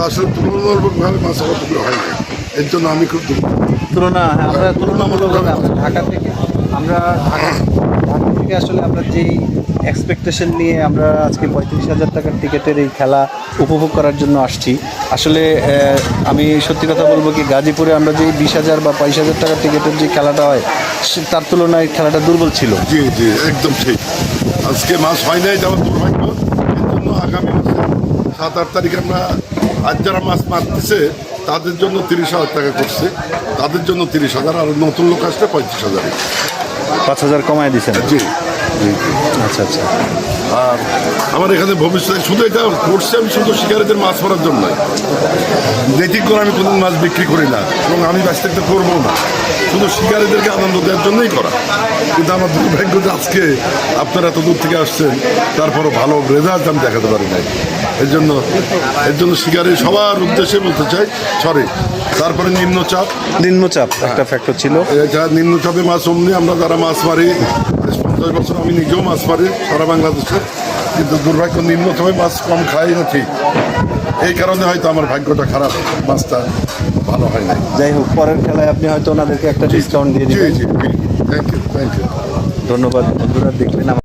আসলে তুলনামূলকভাবে মাছ অতগুলো হয় হয়নি এর জন্য আমি খুব দুঃখ। তুলনা হ্যাঁ, আমরা তুলনামূলকভাবে আমরা ঢাকা থেকে আমরা ঢাকা থেকে আসলে আমরা যেই এক্সপেকটেশন নিয়ে আমরা আজকে পঁয়ত্রিশ হাজার টাকার টিকিটের এই খেলা উপভোগ করার জন্য আসছি আসলে আমি সত্যি কথা বলব কি গাজীপুরে আমরা যে বিশ হাজার বা বাইশ হাজার টাকার টিকিটের যে খেলাটা হয় তার তুলনায় খেলাটা দুর্বল ছিল। জি জি একদম ঠিক। আজকে মাছ হয় নাই আমার দুর্ভাগ্য জন্য আগামী মাসে সাত আট তারিখে আমরা আজ যারা মাছ মারতেছে তাদের জন্য তিরিশ হাজার টাকা করছে। তাদের জন্য তিরিশ হাজার আর নতুন লোক আসলে পঁয়ত্রিশ হাজার। পাঁচ হাজার কমায় দিচ্ছেন জি। আচ্ছা আচ্ছা। আর আমার এখানে ভবিষ্যতে শুধু এটা করছি আমি শুধু শিকারীদের মাছ মারার জন্য নয় নেতিক করে আমি কোনো মাছ বিক্রি করি না এবং আমি ব্যস্ত একটা করব না। শুধু শিকারীদেরকে আনন্দ দেওয়ার জন্যই করা। কিন্তু আমার দুর্ভাগ্য যে আজকে আপনারা এত দূর থেকে আসছেন তারপরও ভালো রেজাল্ট আমি দেখাতে পারি নাই। এর জন্য এর জন্য শিকারী সবার উদ্দেশ্যে বলতে চাই সরি তারপরে নিম্নচাপ। নিম্নচাপ একটা ফ্যাক্টর ছিল। এটা নিম্নচাপে মাছ অমনি আমরা যারা মাছ মারি পঞ্চাশ বছর আমি নিজেও মাছ মারি সারা বাংলাদেশে কিন্তু দুর্ভাগ্য নিম্নচাপে মাছ কম খাই না ঠিক। এই কারণে হয়তো আমার ভাগ্যটা খারাপ মাছটা ভালো হয় না যাই হোক পরের খেলায় আপনি হয়তো ওনাদেরকে একটা ডিসকাউন্ট দিয়ে দিবেন। থ্যাংক ইউ থ্যাংক ইউ ধন্যবাদ বন্ধুরা দেখলেন